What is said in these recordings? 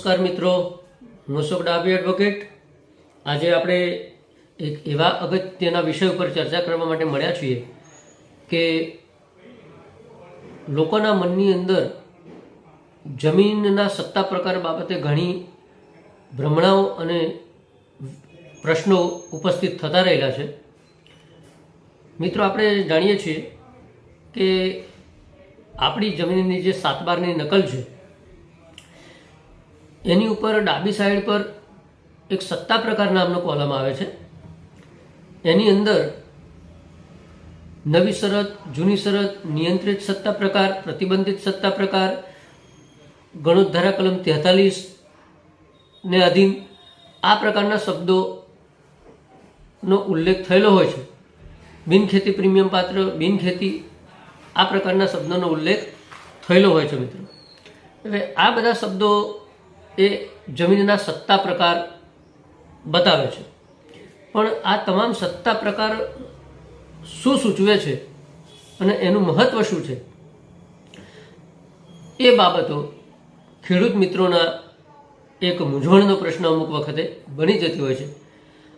નમસ્કાર મિત્રો. હું અશોક ડાબી એડવોકેટ આજે આપણે એક એવા અગત્યના વિષય ઉપર ચર્ચા કરવા માટે મળ્યા છીએ કે લોકોના મનની અંદર જમીનના સત્તા પ્રકાર બાબતે ઘણી ભ્રમણાઓ અને પ્રશ્નો ઉપસ્થિત થતા રહેલા છે. મિત્રો, આપણે જાણીએ છીએ કે આપણી જમીનની જે સાત બારની નકલ છે એની ઉપર ડાબી સાઈડ પર એક સત્તા પ્રકાર નામનો કોલમ આવે છે. એની અંદર નવી શરત, જૂની શરત, નિયંત્રિત સત્તા પ્રકાર, પ્રતિબંધિત સત્તા પ્રકાર, ગણોદ્ધારા કલમ તેતાલીસ ને અધીન આ પ્રકારના શબ્દોનો ઉલ્લેખ થયેલો હોય છે. બિનખેતી પ્રીમિયમ પાત્ર બિનખેતી આ પ્રકારના શબ્દોનો ઉલ્લેખ થયેલો હોય છે મિત્રો. હવે આ બધા શબ્દો એ જમીનના સત્તા પ્રકાર બતાવે છે. પણ આ તમામ સત્તા પ્રકાર શું સૂચવે છે અને એનું મહત્વ શું છે? એ બાબતો ખેડૂત મિત્રોના એક મૂંઝવણનો પ્રશ્ન અમુક વખતે બની જતી હોય છે.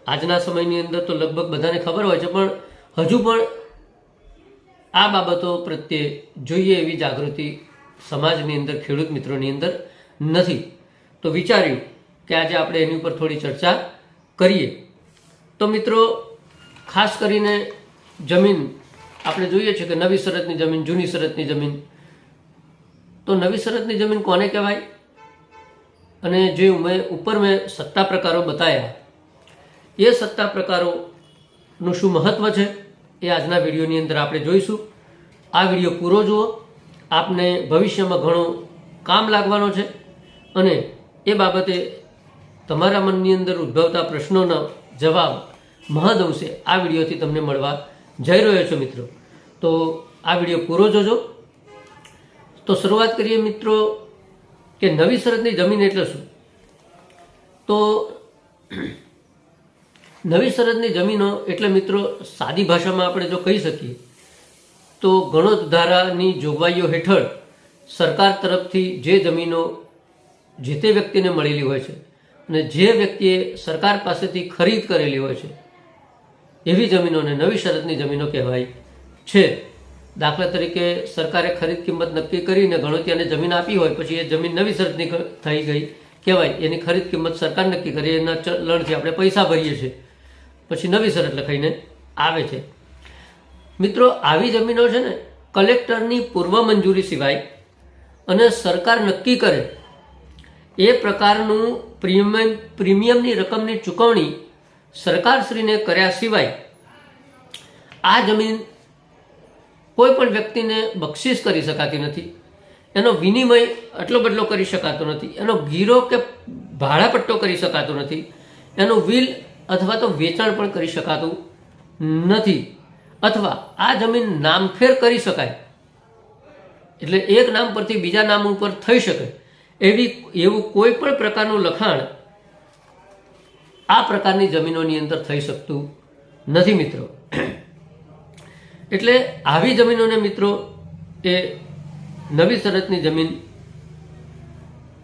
આજના સમયની અંદર તો લગભગ બધાને ખબર હોય છે, પણ હજુ પણ આ બાબતો પ્રત્યે જોઈએ એવી જાગૃતિ સમાજની અંદર, ખેડૂત મિત્રોની અંદર નથી. તો વિચાર્યું કે આજે આપણે એની ઉપર થોડી ચર્ચા કરીએ. તો મિત્રો, ખાસ કરીને જમીન, આપણે જોઈએ છે કે નવી શરતની જમીન, જૂની શરતની જમીન. તો નવી શરતની જમીન કોને કહેવાય? અને જે મેં ઉપર મેં સત્તા પ્રકારો બતાવ્યા એ સત્તા પ્રકારોનું શું મહત્ત્વ છે? એ આજના વિડીયોની અંદર આપણે જોઈશું. આ વીડિયો પૂરો જુઓ. આપને ભવિષ્યમાં ઘણો કામ લાગવાનો છે. અને એ બાબતે તમારા મનની અંદર ઉદ્ભવતા પ્રશ્નોના જવાબ મહદઅંશે આ વિડીયોથી તમને મળવા જઈ રહ્યો છો, મિત્રો. તો આ વીડિયો પૂરો જોજો. તો શરૂઆત કરીએ, મિત્રો, કે નવી શરતની જમીન એટલે શું? તો નવી શરતની જમીનો એટલે, મિત્રો, સાદી ભાષામાં આપણે જો કહી શકીએ, તો ગણોત ધારાની જોગવાઈઓ હેઠળ સરકાર તરફથી જે જમીનો જે તે વ્યક્તિને મળેલી હોય છે અને જે વ્યક્તિએ સરકાર પાસેથી ખરીદ કરેલી હોય છે, એવી જમીનોને, નવી શરતની જમીનો કહેવાય છે. દાખલા તરીકે સરકારે ખરીદ કિંમત નક્કી કરીને ગણોતિયાને જમીન આપી હોય, પછી એ જમીન નવી શરતની થઈ ગઈ, કહેવાય. એની ખરીદ કિંમત સરકાર નક્કી કરી, એના ચલણથી આપણે પૈસા ભરીએ છીએ. પછી નવી શરત લખાઈને આવે છે. મિત્રો, આવી જમીનો છે ને, કલેક્ટરની પૂર્વ મંજૂરી સિવાય અને સરકાર નક્કી કરે એ પ્રકારનું પ્રીમિયમ પ્રીમિયમની રકમની ચૂકવણી સરકારશ્રીને કર્યા સિવાય આ જમીન કોઈ પણ વ્યક્તિને બક્ષિસ કરી શકાતી નથી. એનો વિનિમય આટલો બદલો કરી શકાતો નથી. એનો ગીરો કે ભાડાપટ્ટો કરી શકાતો નથી. એનું વિલ અથવા તો વેચાણ પણ કરી શકાતું નથી. અથવા આ જમીન નામફેર કરી શકાય. એટલે એક નામ પરથી બીજા નામ ઉપર થઈ શકે. એવી, એવું કોઈ પણ પ્રકારનું લખાણ આ પ્રકારની જમીનોની અંદર થઈ શકતું નથી મિત્રો. એટલે આવી જમીનોને મિત્રો એ નવી શરતની જમીન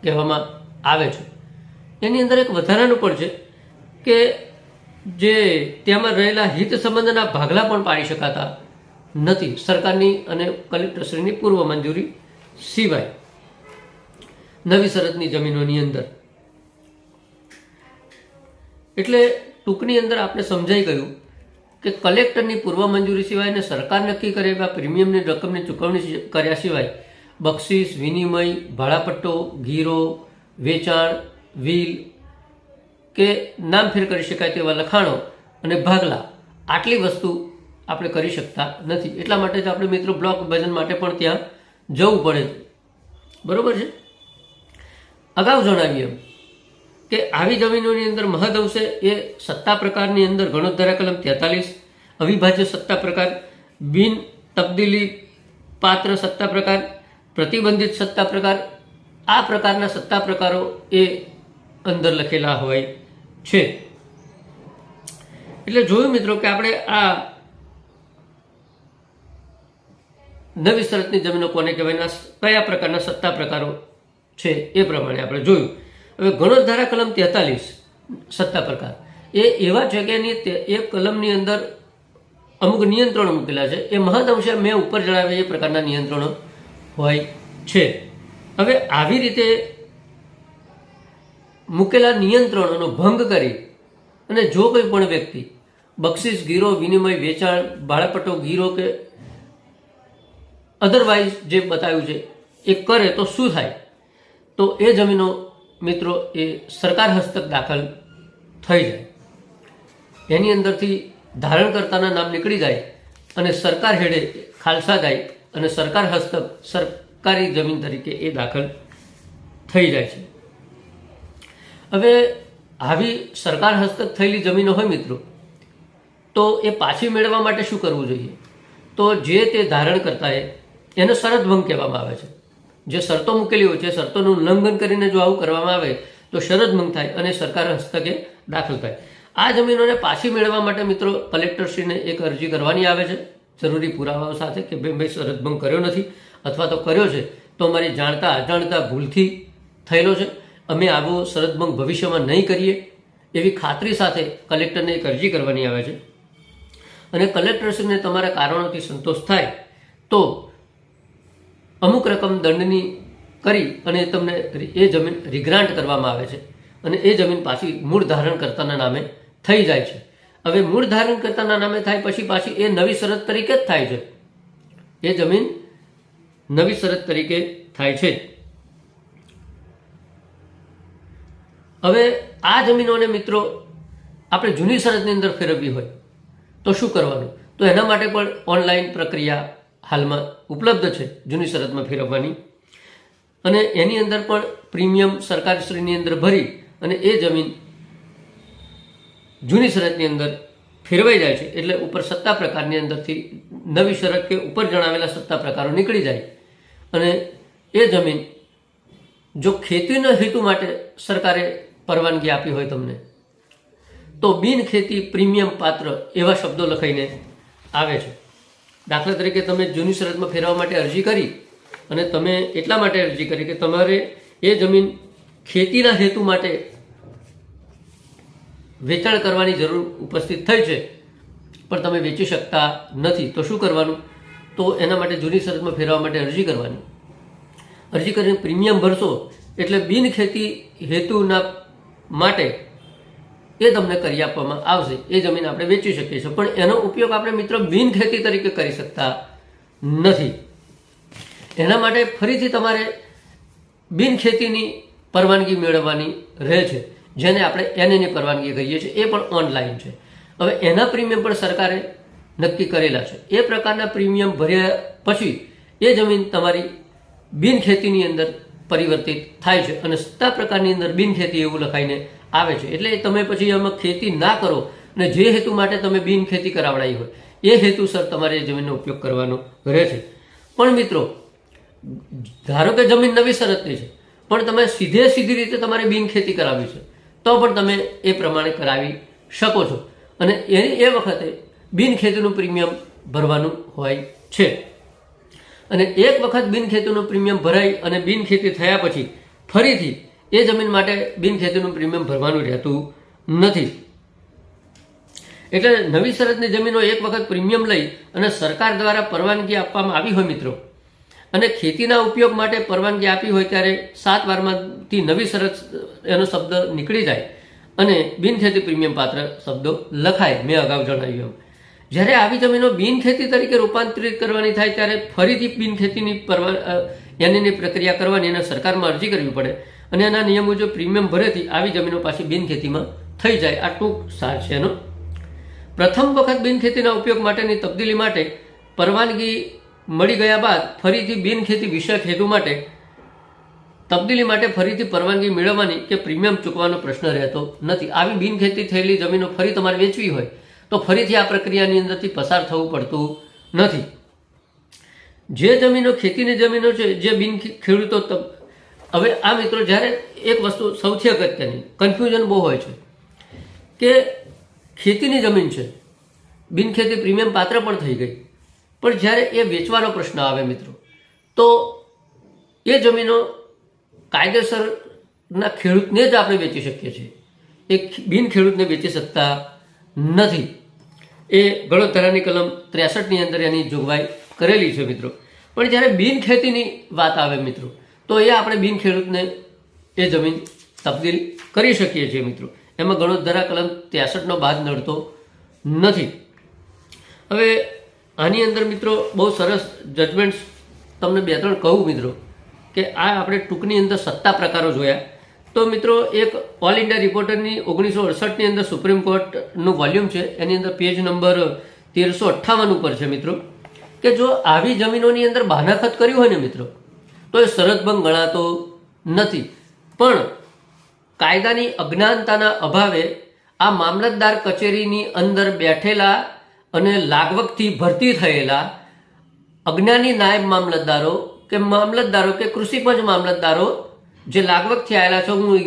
કહેવામાં આવે છે. એની અંદર એક વધારાનું પણ છે કે જે તેમાં રહેલા હિત સંબંધના ભાગલા પણ પાડી શકાતા નથી. સરકારની અને કલેક્ટરશ્રીની પૂર્વ મંજૂરી સિવાય. નવી શરતની જમીનોની અંદર. એટલે ટૂંકની અંદર આપણે સમજાઈ ગયું કે કલેક્ટરની પૂર્વ મંજૂરી સિવાય અને સરકાર નક્કી કરે એવા પ્રીમિયમની રકમની ચૂકવણી કર્યા સિવાય બક્ષિસ, વિનિમય, ભાડાપટ્ટો ગીરો વેચાણ, વ્હીલ કે નામફેર કરી શકાય તેવા લખાણો અને ભાગલા આટલી વસ્તુ આપણે કરી શકતા નથી. એટલા માટે જ આપણે મિત્રો બ્લોક ભજન માટે પણ ત્યાં જવું પડે બરોબર છે? અગાઉ જણાવીએ કે આવી જમીનોની અંદર મહદઅંશે એ સત્તા પ્રકારની અંદર ગણોદ્ધારા કલમ તેતાલીસ, અવિભાજ્ય સત્તા પ્રકાર, બિન તબદીલી પાત્ર સત્તા પ્રકાર, પ્રતિબંધિત સત્તા પ્રકાર, આ પ્રકારના સત્તા પ્રકારો એ અંદર લખેલા હોય છે. એટલે જોયું મિત્રો કે આપણે આ નવી શરતની જમીનો કોને કહેવાય કયા પ્રકારના સત્તા પ્રકારો છે, એ પ્રમાણે આપણે જોયું. હવે ગણોત ધારા કલમ તેતાલીસ, સત્તા પ્રકાર. એ એવા જગ્યાની એ કલમની અંદર અમુક નિયંત્રણો મૂકેલા છે. એ મહદઅંશે મેં ઉપર જણાવ્યા એ પ્રકારના નિયંત્રણો હોય છે. હવે આવી રીતે મૂકેલા નિયંત્રણોનો ભંગ કરી અને જો કોઈ પણ વ્યક્તિ બક્ષિસ, ગીરો, વિનિમય, વેચાણ ભાડાપટ્ટો ગીરો કે અધરવાઇઝ જે બતાવ્યું છે, એ કરે તો શું થાય? તો એ જમીનો મિત્રો એ સરકાર હસ્તક દાખલ થઈ જાય. એની અંદરથી ધારણકર્તાના નામ નીકળી જાય અને સરકાર હેડે ખાલસા જાય અને સરકાર હસ્તક સરકારી જમીન તરીકે એ દાખલ થઈ જાય છે. હવે આવી સરકાર હસ્તક થયેલી જમીનો હોય મિત્રો, તો એ પાછી મેળવવા માટે શું કરવું જોઈએ? તો જે તે ધારણ કરતાએ એને શરત ભંગ કહેવામાં આવે છે. જે શરતો મૂકેલી હોય છે, શરતોનું ઉલ્લંઘન કરીને જો આવું કરવામાં આવે, તો શરત ભંગ થાય અને સરકાર હસ્તકે દાખલ થાય. આ જમીનોને પાછી મેળવવા માટે મિત્રો કલેક્ટરશ્રીને એક અરજી કરવાની આવે છે. જરૂરી પુરાવાઓ સાથે કે ભાઈ ભાઈ શરત ભંગ કર્યો નથી અથવા તો કર્યો છે, તો અમારી જાણતા અજાણતા ભૂલથી થયેલો છે. અમે આવો શરત ભંગ ભવિષ્યમાં નહીં કરીએ. એવી ખાતરી સાથે કલેક્ટરને એક અરજી કરવાની આવે છે. અને કલેક્ટરશ્રીને તમારા કારણોથી સંતોષ થાય, તો અમુક રકમ દંડની કરી અને તમને એ જમીન રિગ્રાન્ટ કરવામાં આવે છે. અને એ જમીન પાછી મૂળ ધારણ કરતાના નામે થઈ જાય છે. હવે મૂળ ધારણ કરતાના નામે થાય પછી પાછી એ નવી શરત તરીકે જ થાય છે. એ જમીન નવી શરત તરીકે થાય છે. હવે આ જમીનોને મિત્રો આપણે જૂની શરતની અંદર ફેરવવી હોય તો શું કરવાનું? તો એના માટે પણ ઓનલાઈન પ્રક્રિયા હાલમાં ઉપલબ્ધ છે જૂની શરતમાં ફેરવવાની. અને એની અંદર પણ પ્રીમિયમ સરકારશ્રીની અંદર ભરી અને એ જમીન જૂની શરતની અંદર ફેરવાઈ જાય છે. એટલે ઉપર સત્તા પ્રકારની અંદરથી નવી શરત કે ઉપર જણાવેલા સત્તા પ્રકારો નીકળી જાય. અને એ જમીન જો ખેતીના હેતુ માટે સરકારે પરવાનગી આપી હોય તમને, તો બિન ખેતી પ્રીમિયમ પાત્ર એવા શબ્દો લખાઈને આવે છે. દાખલા તરીકે તમે જૂની શરતમાં ફેરવવા માટે અરજી કરી અને તમે એટલા માટે અરજી કરી કે તમારે એ જમીન ખેતીના હેતુ માટે વેચાણ કરવાની જરૂર ઉપસ્થિત થઈ છે, પણ તમે વેચી શકતા નથી. તો શું કરવાનું? તો એના માટે જૂની શરતમાં ફેરવવા માટે અરજી કરવાની. અરજી કરીને પ્રીમિયમ ભરશો એટલે બિન ખેતી હેતુના માટે એ તમને કરી આપવામાં આવશે. એ જમીન આપણે વેચી શકીએ છીએ. પણ એનો ઉપયોગ આપણે મિત્રો બિન ખેતી તરીકે કરી શકતા નથી. એના માટે ફરીથી તમારે બિન ખેતીની પરવાનગી મેળવવાની રહે છે. જેને આપણે એનએની પરવાનગી કહીએ છીએ. એ પણ ઓનલાઈન છે. હવે એના પ્રીમિયમ પણ સરકારે નક્કી કરેલા છે. એ પ્રકારના પ્રીમિયમ ભર્યા પછી એ જમીન તમારી બિન ખેતીની અંદર પરિવર્તિત થાય છે. અને સત્તા પ્રકારની અંદર બિન ખેતી એવું લખાઈને આવે છે. એટલે તમે પછી એમાં ખેતી ના કરો અને જે હેતુ માટે તમે બિન ખેતી કરાવડાવી હોય, એ હેતુસર તમારે જમીનનો ઉપયોગ કરવાનો રહે છે. પણ મિત્રો, ધારો કે જમીન નવી શરતની છે, પણ તમે સીધે સીધી રીતે તમારે બિન ખેતી કરાવવી છે, તો પણ તમે એ પ્રમાણે કરાવી શકો છો. અને એ એ વખતે બિન ખેતીનું પ્રીમિયમ ભરવાનું હોય છે. અને એક વખત બિન ખેતીનું પ્રીમિયમ ભરાઈ અને બિન ખેતી થયા પછી ફરીથી એ જમીન માટે બિનખેતીનું પ્રીમિયમ ભરવાનું રહેતું નથી. એટલે નવી શરતની જમીનો એક વખત પ્રીમિયમ લઈ અને સરકાર દ્વારા પરવાનગી આપવામાં આવી હોય મિત્રો. અને ખેતીના ઉપયોગ માટે પરવાનગી આપી હોય ત્યારે સાત વારમાંથી નવી શરત એનો શબ્દ નીકળી જાય અને બિનખેતી પ્રીમિયમ પાત્ર શબ્દો લખાય. મેં અગાઉ જણાવ્યું એમ. જ્યારે આવી જમીનો બિનખેતી તરીકે રૂપાંતરિત કરવાની થાય ત્યારે ફરીથી બિનખેતીની પરવા એની પ્રક્રિયા કરવાની અને સરકારમાં અરજી કરવી પડે. અને એના નિયમો જો પ્રીમિયમ ભરેથી આવી જમીનો પાછી બિનખેતીમાં થઈ જાય. આ ટૂંક સાર છે એનો. પ્રથમ વખત બિનખેતીના ઉપયોગ માટેની તબદીલી માટે પરવાનગી મળી ગયા બાદ ફરીથી બિનખેતી વિષયક હેતુ માટે તબદીલી માટે ફરીથી પરવાનગી મેળવવાની કે પ્રીમિયમ ચૂકવાનો પ્રશ્ન રહેતો નથી. આવી બિનખેતી થયેલી જમીનો ફરી તમારે વેચવી હોય તો ફરીથી આ પ્રક્રિયાની અંદરથી પસાર થવું પડતું નથી. જે જમીનો ખેતીની જમીનો છે, જે બિન ખેડૂતો હવે આ મિત્રો જ્યારે એક વસ્તુ સૌથી અગત્યની કન્ફ્યુઝન બહુ હોય છે, કે ખેતીની જમીન છે, બિનખેતી પ્રીમિયમ પાત્ર પણ થઈ ગઈ. પણ જ્યારે એ વેચવાનો પ્રશ્ન આવે મિત્રો, તો એ જમીનો કાયદેસરના ખેડૂતને જ આપણે વેચી શકીએ છીએ. એ બિન ખેડૂતને વેચી શકતા નથી. એ ગણોત્તરાની કલમ ત્રેસઠની અંદર એની જોગવાઈ કરેલી છે મિત્રો. પણ જ્યારે બિન ખેતીની વાત આવે મિત્રો તો એ આપણે બિન ખેડૂતને એ જમીન તબદીલ કરી શકીએ છીએ મિત્રો. એમાં ગણોતરા કલમ ત્રેસઠનો બાદ નડતો નથી. હવે આની અંદર મિત્રો બહુ સરસ જજમેન્ટ્સ તમને બે ત્રણ કહું મિત્રો, કે આ આપણે ટૂંકની અંદર સત્તા પ્રકારો જોયા. તો મિત્રો એક ઓલ ઇન્ડિયા રિપોર્ટરની ઓગણીસો અડસઠની અંદર સુપ્રીમ કોર્ટનું વોલ્યુમ છે. એની અંદર પેજ નંબર તેરસો અઠ્ઠાવન ઉપર છે મિત્રો. કે જો આવી જમીનોની અંદર બાનાખત કર્યું હોય ને મિત્રો તો એ શરતભંગ ગણાતો નથી. પણ કાયદાની અજ્ઞાનતાના અભાવે આ મામલતદાર કચેરીની અંદર બેઠેલા અને લાગવગથી ભરતી થયેલા અજ્ઞાની નાયબ મામલતદારો કે મામલતદારો કે કૃષિ પંચ મામલતદારો જે લાગવગથી આવેલા છે, હું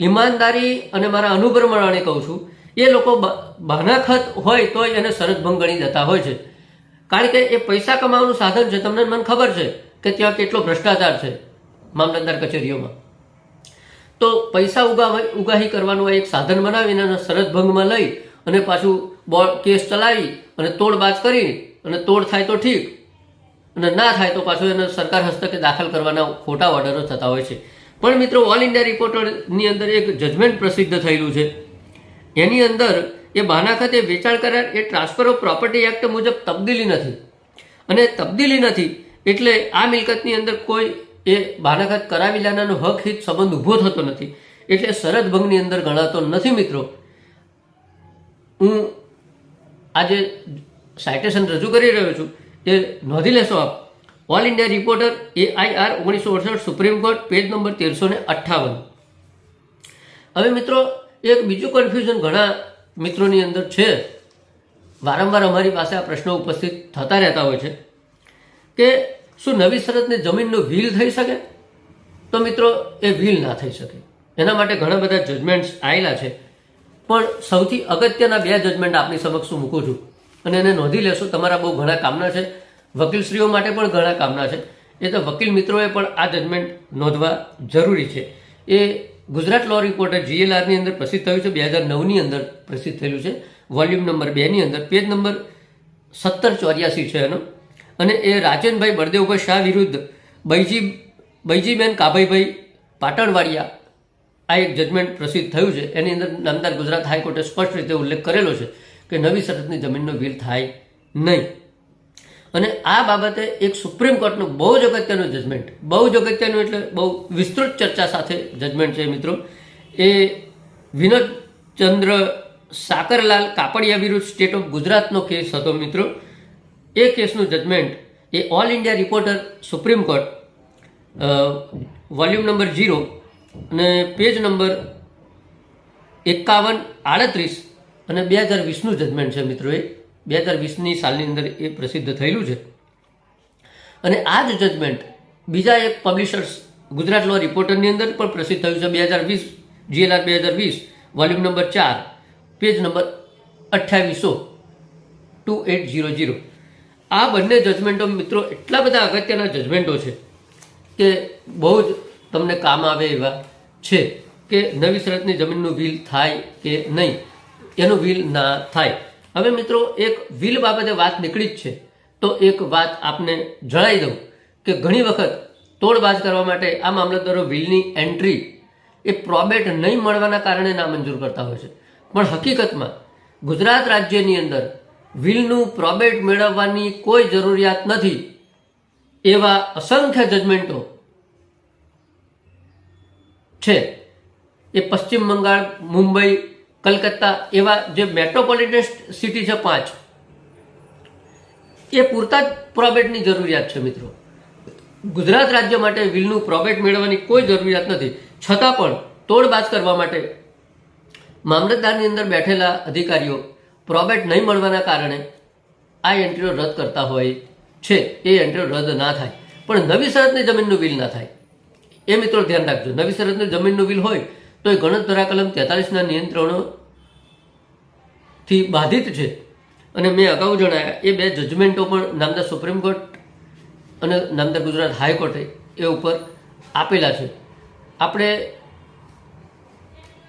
ઈમાનદારી અને મારા અનુભ્રમણાને કહું છું, એ લોકો બ- બાનાખત હોય તો એને શરતભંગ ગણી દેતા હોય છે. કારણ કે એ પૈસા કમાવાનું સાધન છે, તમને મને ખબર છે. કે ત્યાં કેટલો ભ્રષ્ટાચાર છે મામલતદાર કચેરીઓમાં? તો પૈસા ઉગા ઉગાહી કરવાનું એક સાધન બનાવીને એને શરતભંગમાં લઈ અને પાછું બોલ, કેસ ચલાવી અને તોડબાજ કરી અને તોડ થાય તો ઠીક અને ના થાય તો પાછું એને સરકાર હસ્તકે દાખલ કરવાના ખોટા ઓર્ડરો થતા હોય છે. પણ મિત્રો ઓલ ઇન્ડિયા રિપોર્ટરની અંદર એક જજમેન્ટ પ્રસિદ્ધ થયેલું છે. એની અંદર એ બાનાખતે વેચાણ કરાર એ ટ્રાન્સફર ઓફ પ્રોપર્ટી એક્ટ મુજબ તબદીલી નથી. અને તબદીલી નથી એટલે આ મિલકતની અંદર કોઈ એ બાનાખત કરાવેલાનો હક હિત સંબંધ ઊભો થતો નથી. એટલે શરદ ભંગની અંદર ગણાતો નથી મિત્રો. હું આજે સાઇટેશન રજૂ કરી રહ્યો છું. એ નોંધી લેશો આપ. All India reporter A I R ઓગણીસો અડસઠ સુપ્રીમ કોર્ટ પેજ નંબર તેરસો ને અઠ્ઠાવન. હવે મિત્રો, એક બીજું કન્ફ્યુઝન ઘણા મિત્રોની અંદર છે. વારંવાર અમારી પાસે આ પ્રશ્નો ઉપસ્થિત થતા રહેતા હોય છે. કે શું નવી શરતને જમીનનો વ્હીલ થઈ શકે? તો મિત્રો, એ વ્હીલ ના થઈ શકે. એના માટે ઘણા બધા જજમેન્ટ્સ આવેલા છે. પણ સૌથી અગત્યના બે જજમેન્ટ આપની સમક્ષ હું મૂકું છું. અને એને નોંધી લેશો, તમારા બહુ ઘણા કામના છે. વકીલશ્રીઓ માટે પણ ઘણા કામના છે. એ તો વકીલ મિત્રોએ પણ આ જજમેન્ટ નોંધવા જરૂરી છે. એ ગુજરાત લો રિપોર્ટર જીએલઆરની અંદર પ્રસિદ્ધ થયું છે, બે હજાર નવની અંદર પ્રસિદ્ધ થયેલું છે. વોલ્યુમ નંબર બેની અંદર પેજ નંબર સત્તર ચોર્યાસી છે એનો. અને એ રાજનભાઈ બળદેવભાઈ શાહ વિરુદ્ધ બૈજી, બૈજીબેન કાભાઈભાઈ પાટણવાડિયા, આ એક જજમેન્ટ પ્રસિદ્ધ થયું છે. એની અંદર નામદાર ગુજરાત હાઈકોર્ટે સ્પષ્ટ રીતે ઉલ્લેખ કરેલો છે કે નવી શરતની જમીનનો વીલ થાય નહીં. અને આ બાબતે એક સુપ્રીમ કોર્ટનું બહુ જ અગત્યનું જજમેન્ટ બહુ જ અગત્યનું એટલે બહુ વિસ્તૃત ચર્ચા સાથે જજમેન્ટ છે મિત્રો. એ વિનોદ ચંદ્ર સાકરલાલ કાપડિયા વિરુદ્ધ સ્ટેટ ઓફ ગુજરાતનો કેસ હતો મિત્રો. એ કેસનું જજમેન્ટ એ all India reporter supreme court volume number zero અને પેજ નંબર એકાવન આડત્રીસ અને બે હજાર વીસનું જજમેન્ટ છે મિત્રો એ. બે હજાર વીસની સાલની અંદર એ પ્રસિદ્ધ થયેલું છે. અને આ જ જજમેન્ટ બીજા એક પબ્લિશર્સ ગુજરાત લો રિપોર્ટરની અંદર પણ પ્રસિદ્ધ થયું છે. બે હજાર વીસ જીએલઆર બે હજાર વીસ વોલ્યુમ નંબર ચાર પેજ નંબર અઠ્યાવીસો ટુ એટ ઝીરો ઝીરો આ બંને જજમેન્ટો મિત્રો એટલા બધા અગત્યના જજમેન્ટો છે કે બહુ જ તમને કામ આવે એવા છે કે નવી શરતની જમીનનું વિલ થાય કે નહીં, એનું વીલ ના થાય. હવે મિત્રો એક વિલ બાબતે વાત નીકળી જ છે. તો એક વાત આપને જણાવી દઉં કે ઘણી વખત તોડબાજ કરવા માટે આ મામલતદારો વિલની એન્ટ્રી એ પ્રોબેટ નહીં મળવાના કારણે નામંજૂર કરતા હોય છે. પણ હકીકતમાં ગુજરાત રાજ્યની અંદર વીલનું પ્રોબેટ મેળવવાની કોઈ જરૂરિયાત નથી, એવા અસંખ્ય જજમેન્ટો છે. એ પશ્ચિમ બંગાળ, મુંબઈ, કલકત્તા એવા જે મેટ્રોપોલિટન સિટી છે પાંચ, એ પૂરતા જ પ્રોબેટની જરૂરિયાત છે મિત્રો. ગુજરાત રાજ્ય માટે વિલનું પ્રોબેટ મેળવવાની કોઈ જરૂરિયાત નથી. છતાં પણ તોડબાજ કરવા માટે મામલતદારની અંદર બેઠેલા અધિકારીઓ પ્રોબેટ નહીં મળવાના કારણે આ એન્ટ્રીઓ રદ કરતા હોય છે. એ એન્ટ્રીઓ રદ ના થાય. પણ નવી શરતની જમીનનું બિલ ના થાય. એ મિત્રો ધ્યાન રાખજો. નવી શરતની જમીનનું બિલ હોય તો એ ગણત ધરા કલમ તેતાલીસના નિયંત્રણોથી બાધિત છે. અને મેં અગાઉ જણાવ્યા, એ બે જજમેન્ટો પણ નામદાર સુપ્રીમ કોર્ટ અને નામદાર ગુજરાત હાઈકોર્ટે એ ઉપર આપેલા છે. આપણે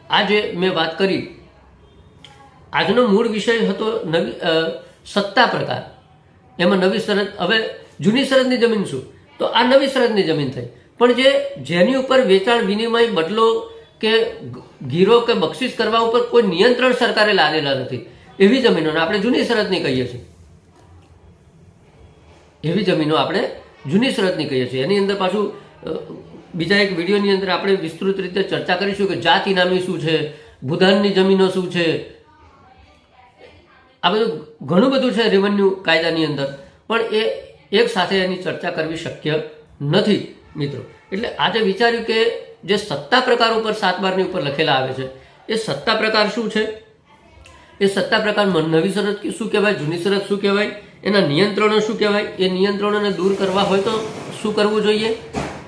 આજે મેં વાત કરી આજનો મૂળ વિષય હતો નવી સત્તા પ્રકાર. એમાં નવી શરદ હવે જૂની શરતની જમીન શું? તો આ નવી શરદની જમીન થઈ. પણ જે, જેની ઉપર વેચાણ, વિનિમય, બદલો કે ગીરો કે બક્ષિસ કરવા ઉપર કોઈ નિયંત્રણ સરકારે લાદેલા નથી. એવી જમીનોને આપણે જૂની શરદની કહીએ છીએ. એવી જમીનો આપણે જૂની શરદની કહીએ છીએ. એની અંદર પાછું બીજા એક વિડીયોની અંદર આપણે વિસ્તૃત રીતે ચર્ચા કરીશું કે જાત ઇનામી શું છે ભૂદાનની જમીનો શું છે આ બધું ઘણું બધું છે રેવન્યુ કાયદાની અંદર, પણ એ એક સાથે એની ચર્ચા કરવી શક્ય નથી, મિત્રો. એટલે આજે વિચાર્યું કે જે સત્તા પ્રકાર ઉપર સાત બારની ઉપર લખેલા આવે છે, એ સત્તા પ્રકાર શું છે? એ સત્તા પ્રકારમાં નવી શરત શું કહેવાય, જૂની શરત શું કહેવાય, એના નિયંત્રણો શું કહેવાય, એ નિયંત્રણોને દૂર કરવા હોય તો શું કરવું જોઈએ?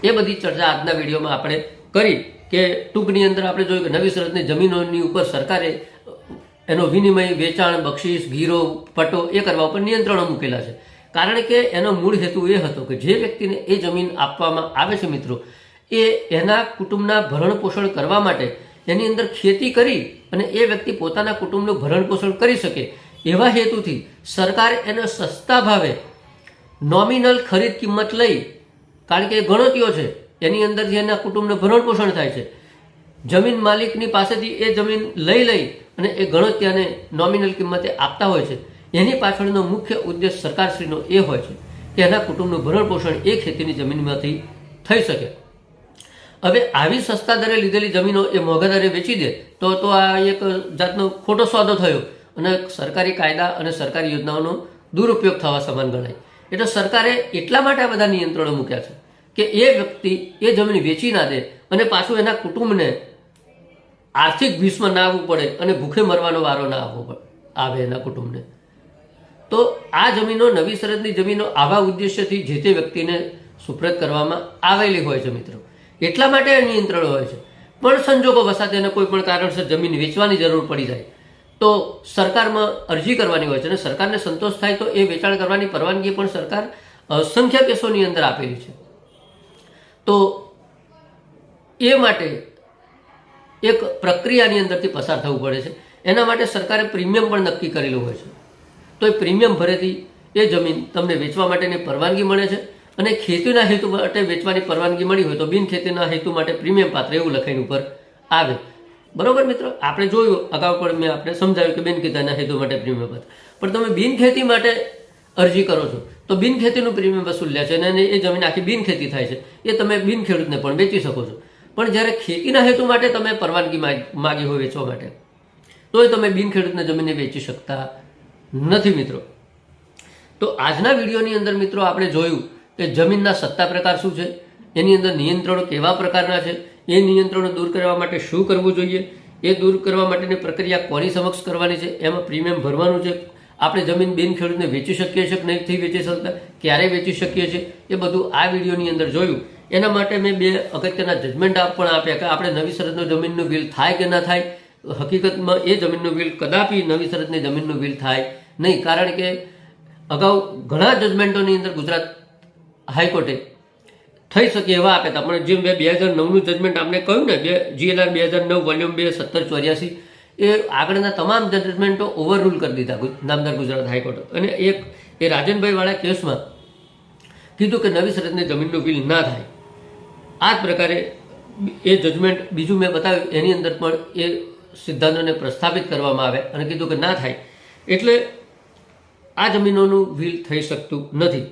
એ બધી ચર્ચા આજના વિડીયોમાં આપણે કરી કે ટૂંકની અંદર આપણે જોયું કે નવી શરતની જમીનોની ઉપર સરકારે એનો વિનિમય, વેચાણ, બક્ષિસ ગીરો પટો એ કરવા ઉપર નિયંત્રણો મૂકેલા છે. કારણ કે એનો મૂળ હેતુ એ હતો કે જે વ્યક્તિને એ જમીન આપવામાં આવે છે મિત્રો, એ એના કુટુંબના ભરણ પોષણ કરવા માટે એની અંદર ખેતી કરી અને એ વ્યક્તિ પોતાના કુટુંબનું ભરણ પોષણ કરી શકે એવા હેતુથી સરકાર એને સસ્તા ભાવે નોમિનલ ખરીદ કિંમત લઈ, કારણ કે ગણતરીઓ છે, એની અંદર જે એના કુટુંબનું ભરણ પોષણ થાય છે. જમીન માલિકની પાસેથી એ જમીન લઈ લઈ અને એ ગણતરીને નોમિનલ કિંમતે આપતા હોય છે. એની પાછળનો મુખ્ય ઉદ્દેશ સરકારશ્રીનો એ હોય છે કે એના કુટુંબનું ભરણ પોષણ એ ખેતીની જમીનમાંથી થઈ શકે. હવે આવી સસ્તા દરે લીધેલી જમીનો એ મોંઘા દરે વેચી દે તો તો આ એક જાતનો ખોટો સોદો થયો અને સરકારી કાયદા અને સરકારી યોજનાઓનો દુરુપયોગ થવા સમાન ગણાય. એટલે સરકારે એટલા માટે આ બધા નિયંત્રણો મૂક્યા છે કે એ વ્યક્તિ એ જમીન વેચી ના દે અને પાછું એના કુટુંબને આર્થિક ભીષમાં ના આવવું પડે અને ભૂખે મરવાનો વારો ના આવવો આવે એના કુટુંબને. તો આ જમીનો નવી સરહદની જમીનો આવા ઉદ્દેશ્યથી જે તે વ્યક્તિને સુપ્રત કરવામાં આવેલી હોય છે મિત્રો. એટલા માટે નિયંત્રણ હોય છે. પણ સંજોગો વસાતે એને કોઈ પણ કારણસર જમીન વેચવાની જરૂર પડી જાય. તો સરકારમાં અરજી કરવાની હોય છે અને સરકારને સંતોષ થાય તો એ વેચાણ કરવાની પરવાનગી પણ સરકાર અસંખ્ય કેસોની અંદર આપેલી છે. તો એ માટે એક પ્રક્રિયાની અંદરથી પસાર થવું પડે છે. એના માટે સરકારે પ્રીમિયમ પણ નક્કી કરેલું હોય છે. તો એ પ્રીમિયમ ભરેથી એ જમીન તમને વેચવા માટેની પરવાનગી મળે છે અને ખેતીના હેતુ માટે વેચવાની પરવાનગી મળી હોય તો બિન ખેતીના હેતુ માટે પ્રીમિયમ પાત્ર એવું લખાઈને ઉપર આવે. બરોબર મિત્રો? આપણે જોયું, અગાઉ પણ મેં આપણે સમજાવ્યું કે બિન ખેતીના હેતુ માટે પ્રીમિયમ પાત્ર. પણ તમે બિન ખેતી માટે અરજી કરો છો, તો બિન ખેતીનું પ્રીમિયમ વસૂલ લે છે અને એ જમીન આખી બિન ખેતી થાય છે. એ તમે બિન ખેડૂતને પણ વેચી શકો છો. પણ જ્યારે ખેતીના હેતુ માટે તમે પરવાનગી માગ- હોય વેચવા માટે, તોય તમે બિનખેડૂતને જમીનને વેચી શકતા નથી મિત્રો. તો આજના વિડીયોની અંદર મિત્રો આપણે જોયું કે જમીનના સત્તા પ્રકાર શું છે, એની અંદર નિયંત્રણો કેવા પ્રકારના છે, એ નિયંત્રણો દૂર કરવા માટે શું કરવું જોઈએ, એ દૂર કરવા માટેની પ્રક્રિયા કોની સમક્ષ કરવાની છે, એમાં પ્રીમિયમ ભરવાનું છે, આપણે જમીન બિન ખેડૂતને વેચી શકીએ છીએ કે નહીં વેચી શકતા, ક્યારે વેચી શકીએ છીએ, એ બધું આ વિડીયોની અંદર જોયું. એના માટે મેં બે અગત્યના જજમેન્ટ પણ આપ્યા કે આપણે નવી સરહદનું જમીનનું બિલ થાય કે ના થાય? હકીકતમાં એ જમીનનું બિલ કદાપી નવી સરહદની જમીનનું બિલ થાય નહીં. કારણ કે અગાઉ ઘણા જજમેન્ટોની અંદર ગુજરાત હાઈકોર્ટે થઈ શકે એવા આપ્યા હતા. પણ જેમ મેં બે હજાર નવનું જજમેન્ટ આપણે કહ્યું ને, બે જીએલઆર બે હજાર નવ વોલ્યુમ બે, સત્તર, ચોર્યાસી, એ આગળના તમામ જજમેન્ટો ઓવરરૂલ કરી દીધા નામદાર ગુજરાત હાઈકોર્ટ અને એક એ રાજનભાઈવાળા કેસમાં કીધું કે નવી સરહદની જમીનનું બિલ ના થાય. આ જ પ્રકારે એ જજમેન્ટ બીજું મેં બતાવ્યું, એની અંદર પણ એ સિદ્ધાંતોને પ્રસ્થાપિત કરવામાં આવે અને કીધું કે ના થાય. એટલે આ જમીનોનું બિલ થઈ શકતું નથી.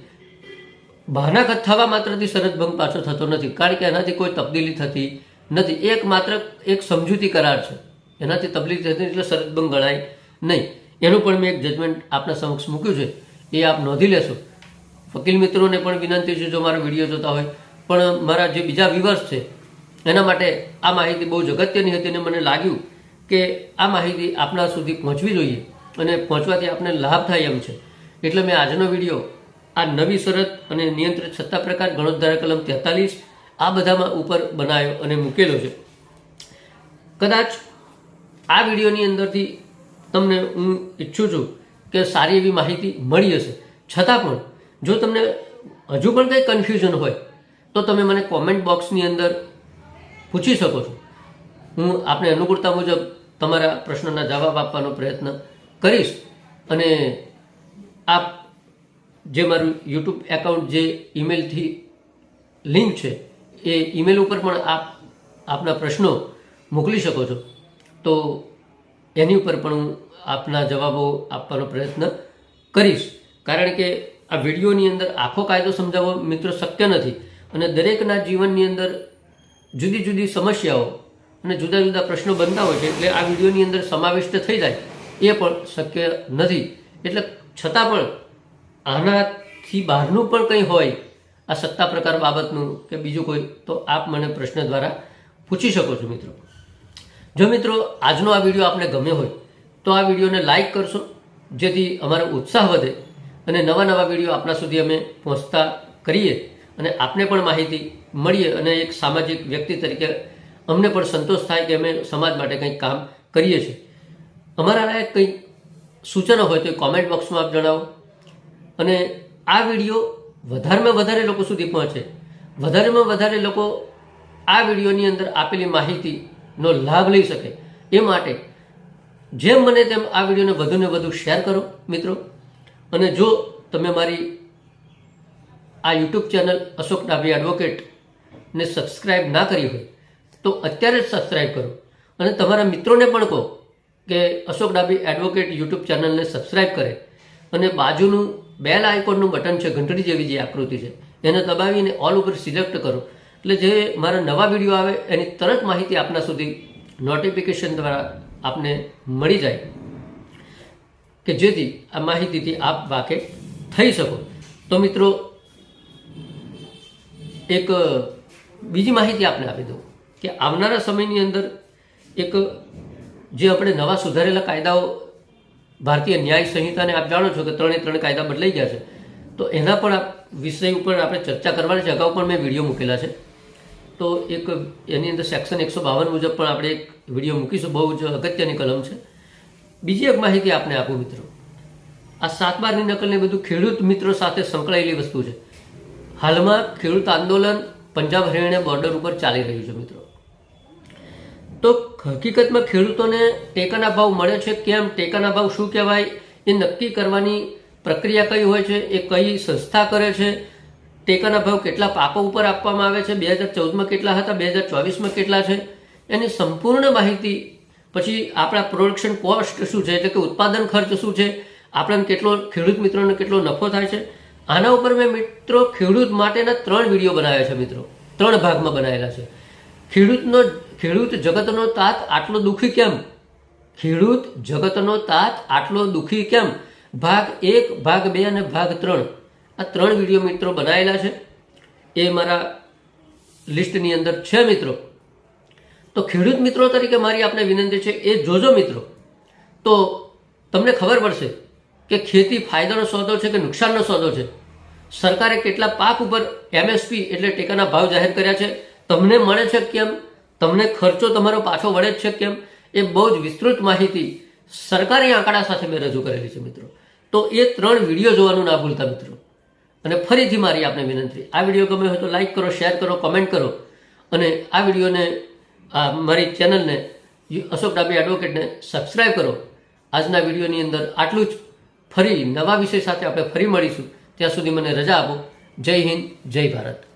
બહાનાગત થવા માત્રથી સરહદ ભંગ પાછો થતો નથી. કારણ કે એનાથી કોઈ તબદીલી થતી નથી. એક માત્ર એક સમજૂતી કરાર છે. એનાથી તબદીલી થતી એટલે સરહદ ભંગ ગણાય નહીં. એનું પણ મેં એક જજમેન્ટ આપના સમક્ષ મૂક્યું છે. એ આપ નોંધી લેશો. વકીલ મિત્રોને પણ વિનંતી છે, જો મારો વીડિયો જોતા હોય પણ મારા જે બીજા વ્યુઅર્સ છે, એના માટે આ માહિતી બહુ જ અગત્યની હતી અને મને લાગ્યું કે આ માહિતી આપના સુધી પહોંચવી જોઈએ અને પહોંચવાથી આપને લાભ થાય એમ છે. એટલે મેં આજનો વીડિયો, આ નવી શરત અને નિયંત્રિત સત્તા પ્રકાર ગણોદ્ધારા કલમ તેતાલીસ, આ બધામાં ઉપર બનાવ્યો અને મૂકેલો છે. કદાચ આ વિડીયોની અંદરથી તમને હું ઈચ્છું છું કે સારી એવી માહિતી મળી હશે. છતાં પણ, જો તમને હજુ પણ કંઈ કન્ફ્યુઝન હોય તો તમે મને કોમેન્ટ બોક્સની અંદર પૂછી શકો છો. હું આપણે અનુકૂળતા મુજબ તમારા પ્રશ્નના જવાબ આપવાનો પ્રયત્ન કરીશ. અને આપ જે મારું યુટ્યુબ એકાઉન્ટ જે ઈમેલથી લિંક છે, એ ઈમેલ ઉપર પણ આપ આપના પ્રશ્નો મોકલી શકો છો. તો એની ઉપર પણ હું આપના જવાબો આપવાનો પ્રયત્ન કરીશ. કારણ કે આ વિડીયોની અંદર આખો કાયદો સમજાવવો મિત્રો શક્ય નથી. અને દરેકના જીવનની અંદર જુદી જુદી સમસ્યાઓ અને જુદા જુદા પ્રશ્નો બનતા હોય છે એટલે આ વિડીયોની અંદર સમાવિષ્ટ થઈ જાય એ પણ શક્ય નથી. એટલે છતાં પણ આનાથી બહારનું પણ કંઈ હોય આ સત્તા પ્રકાર બાબતનું કે બીજું કોઈ, તો આપ મને પ્રશ્ન દ્વારા પૂછી શકો છો મિત્રો. જો મિત્રો આજનો આ વીડિયો આપને ગમ્યો હોય, તો આ વિડીયોને લાઈક કરશો, જેથી અમારો ઉત્સાહ વધે અને નવા નવા વીડિયો આપણા સુધી અમે પહોંચતા કરીએ. અને આપને પણ માહિતી મળીએ અને એક સામાજિક વ્યક્તિ તરીકે અમને પણ સંતોષ થાય કે અમે સમાજ માટે કંઈક કામ કરીએ છીએ. અમારા લાયક કંઈક સૂચનો હોય તો કોમેન્ટ બોક્સમાં આપ જણાવો. અને આ વીડિયો વધારેમાં વધારે લોકો સુધી પહોંચે. વધારેમાં વધારે લોકો આ વિડીયોની અંદર આપેલી માહિતીનો લાભ લઈ શકે. એ માટે જેમ બને તેમ આ વિડીયોને વધુને વધુ શેર કરો મિત્રો. અને જો તમે મારી આ યુટ્યુબ ચેનલ અશોક ડાભી એડવોકેટને સબસ્ક્રાઈબ ના કરી હોય, તો અત્યારે જ સબસ્ક્રાઈબ કરો. અને તમારા મિત્રોને પણ કહો કે અશોક ડાભી એડવોકેટ યુટ્યુબ ચેનલને સબસ્ક્રાઈબ કરે. અને બાજુનું બેલ આઇકોનનું બટન છે, ઘંટડી જેવી જે આકૃતિ છે, એને દબાવીને ઓલ ઉપર સિલેક્ટ કરો. એટલે જે મારા નવા વીડિયો આવે, એની તરત માહિતી આપના સુધી નોટિફિકેશન દ્વારા આપને મળી જાય કે જેથી આ માહિતીથી આપ વાકેફ થઈ શકો. તો મિત્રો એક બીજી માહિતી આપને આપી દઉં કે આવનારા સમયની અંદર એક, જે આપણે નવા સુધારેલા કાયદાઓ ભારતીય ન્યાય સંહિતાને આપ જાણો છો કે ત્રણે ત્રણ કાયદા બદલાઈ ગયા છે, તો એના પણ વિષય ઉપર આપણે ચર્ચા કરવાની છે. અગાઉ પણ મેં વીડિયો મૂકેલા છે. તો એક, એની અંદર સેક્શન એકસો બાવન મુજબ પણ આપણે એક વીડિયો મૂકીશું. બહુ જ અગત્યની કલમ છે. બીજી એક માહિતી આપને આપું મિત્રો. આ સાત બારની નકલને બધું ખેડૂત મિત્રો સાથે સંકળાયેલી વસ્તુ છે. હાલમાં ખેડૂત આંદોલન પંજાબ હરિયાણા બોર્ડર ઉપર ચાલી રહ્યું છે મિત્રો. તો હકીકતમાં ખેડૂતોને ટેકાના ભાવ મળે છે કેમ? ટેકાના ભાવ શું કહેવાય? એ નક્કી કરવાની પ્રક્રિયા કઈ હોય છે? એ કઈ સંસ્થા કરે છે? ટેકાના ભાવ કેટલા પાકો ઉપર આપવામાં આવે છે? બે હજાર ચૌદમાં કેટલા હતા? બે હજાર ચોવીસમાં કેટલા છે? એની સંપૂર્ણ માહિતી પછી આપણા પ્રોડક્શન કોસ્ટ શું છે? એટલે કે ઉત્પાદન ખર્ચ શું છે? આપણને કેટલો ખેડૂત મિત્રોને કેટલો નફો થાય છે? આના ઉપર મેં મિત્રો ખેડૂત માટેના ત્રણ વીડિયો બનાવ્યા છે મિત્રો. ત્રણ ભાગમાં બનાવેલા છે. ખેડૂતનો, ખેડૂત જગતનો તાત આટલો દુઃખી કેમ? ખેડૂત જગતનો તાત આટલો દુઃખી કેમ? ભાગ એક, ભાગ બે અને ભાગ ત્રણ. આ ત્રણ વીડિયો મિત્રો બનાવેલા છે. એ મારા લિસ્ટની અંદર છે મિત્રો. તો ખેડૂત મિત્રો તરીકે મારી આપને વિનંતી છે, એ જોજો મિત્રો. તો તમને ખબર પડશે કે ખેતી ફાયદાનો સોદો છે કે નુકસાનનો સોદો છે? સરકારે કેટલા પાક ઉપર એમએસપી એટલે ટેકાના ભાવ જાહેર કર્યા છે? તમને મળે છે કેમ? તમને ખર્ચો તમારો પાછો વળે જ છે કેમ? એ બહુ જ વિસ્તૃત માહિતી સરકારી આંકડા સાથે મેં રજૂ કરેલી છે, મિત્રો. તો એ ત્રણ વીડિયો જોવાનું ના ભૂલતા, મિત્રો. અને ફરીથી મારી આપને વિનંતી. આ વીડિયો ગમે હોય તો લાઈક કરો શેર કરો કમેન્ટ કરો. અને આ વિડીયોને, આ મારી ચેનલને અશોક ડાબી એડવોકેટને સબસ્ક્રાઈબ કરો. આજના વિડીયોની અંદર આટલું જ. ફરી નવા વિષય સાથે આપણે ફરી મળીશું. ત્યાં સુધી મને રજા આપો. જય હિન્દ, જય ભારત.